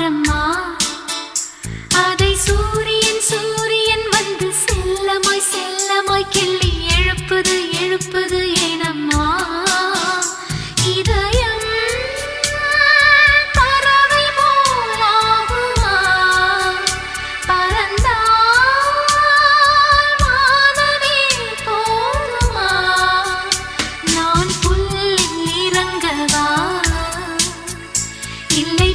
பாரம்மா அதை சூரியன் சூரியன் வந்து செல்லமாய் செல்லமாய் கிள்ளி எழுப்புது எழுப்புது ஏனம்மா? இல்லை